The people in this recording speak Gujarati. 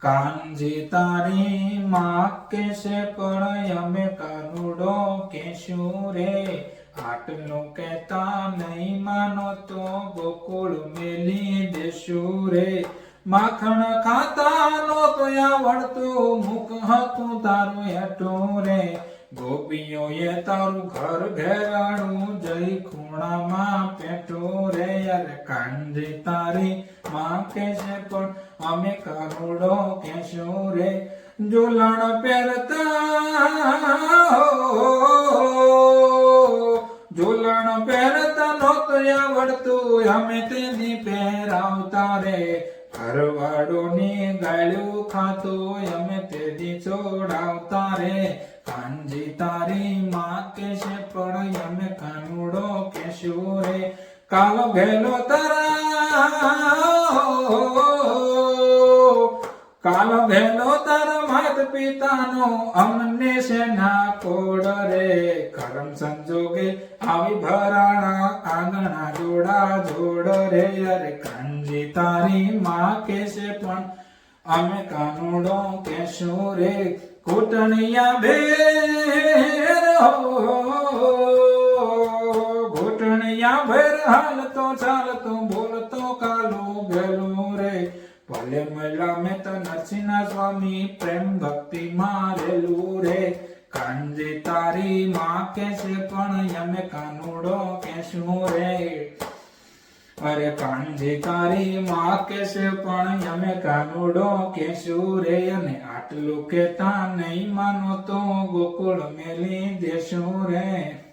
કાનજી તારી માં પણ અમે કાનુડો કેશું રે? આટલું કહેતા નહીં માનો તો ગોકુળ મેલી દેશું રે. માખણ ખાતા નો તો આવડતું મુખ હતું તારું હેઠું રે. ગોપીઓએ તારું ઘર ઘેરાણું જઈ ખૂણામાં પેટું રે કાંજી તારી માં છે પણ અમે કરોડો કેશું રે? ઝૂલણ પહેરતા ઝૂલણ પહેરતા નહોતું આવડતું અમે તેની પહેરાવતા રે. ઘરવાળોની ગાળ્યું ખાતું અમે તેની છોડાવતા રે. કાનજી તારી માં કેશે પણ અમે કાનુડો કેશું રે? કાલો ભેલો તારા. કાલો ભેલો તારા માત પિતાનો અમને છે ના કોડ રે. કરમ સંજોગે આવી ભરાણા આંગણા જોડા જોડ રે. અરે કાનજી તારી માં કેશે પણ? અમે કાનુડો કેશું રે? ઘૂંટણિયા ભેર હો હાલતો ચાલતો બોલતો કાલું ગેલું રે. ભલે મળ્યા મેં તો નરસિંહ સ્વામી પ્રેમ ભક્તિ મારેલું રે. કાંજી તારી માં કેશે પણ અમે કાનુડો કેશું રે. અરે કાંજી તારી માં કેશે પણ અમે કાનુડો કેશું રે. અને આટલું કેતા નહીં માનો તો ગોકુળ મેલી દેશું રે.